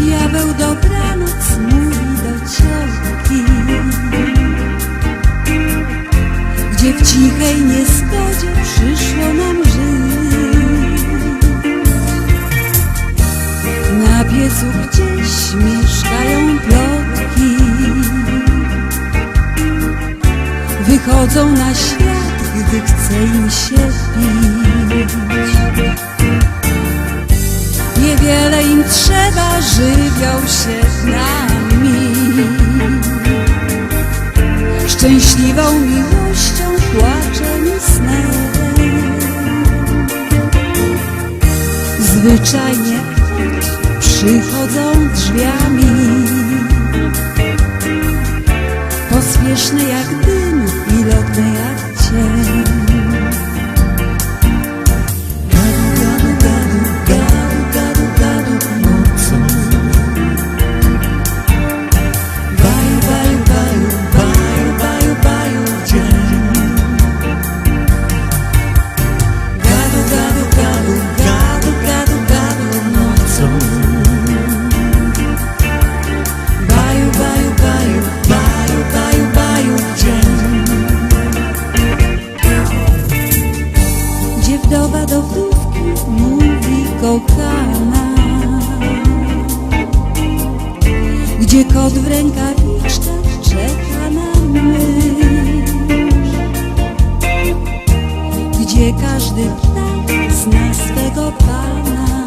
Diabeł dobranoc mówi do ciałki Gdzie w cichej niezgodzie przyszło nam żyć. Na piecu gdzieś mieszkają plotki. Wychodzą na świat, gdy chce im się pić. Niewiele im trzeba, żywią się nami. Szczęśliwą miłością, płaczem snem. Zwyczajnie przychodzą drzwiami. Pospieszne jak dym do wdówki mówi kochana. Gdzie kot w rękawiczkach czeka na myśl Gdzie każdy ptak zna swego pana.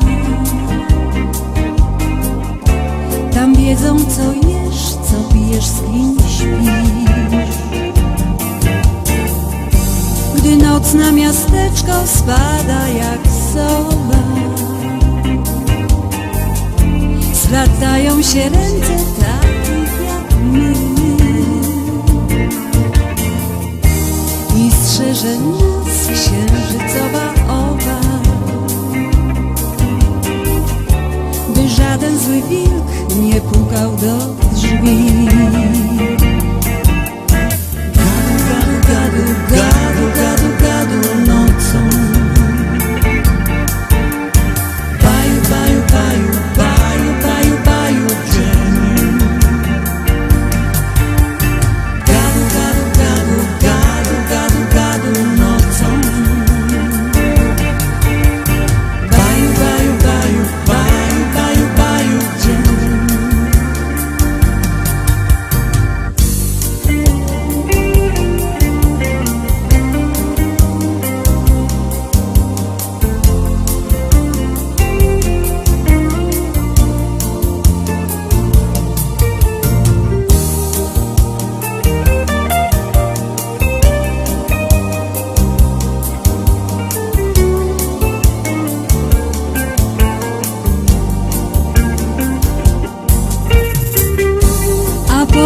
Tam wiedzą co jesz, co pijesz, z kim śpisz noc na miasteczko spada jak sowa. Splatają się ręce takich jak my i strzeże nas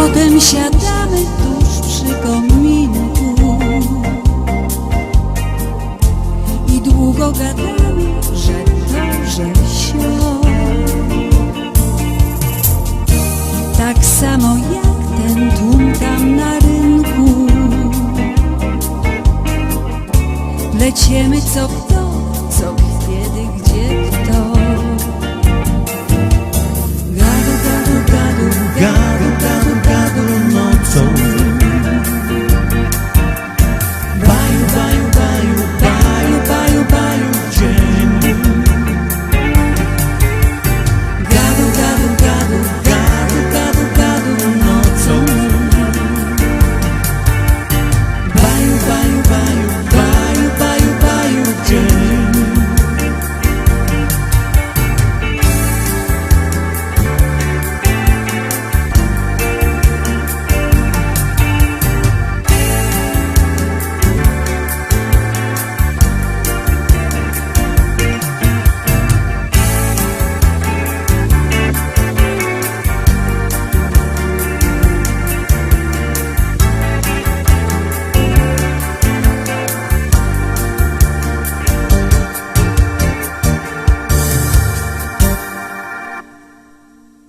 potem siadamy tuż przy kominku. I długo gadamy, że to, że sio Tak samo jak ten tłum tam na rynku. Pleciemy co kto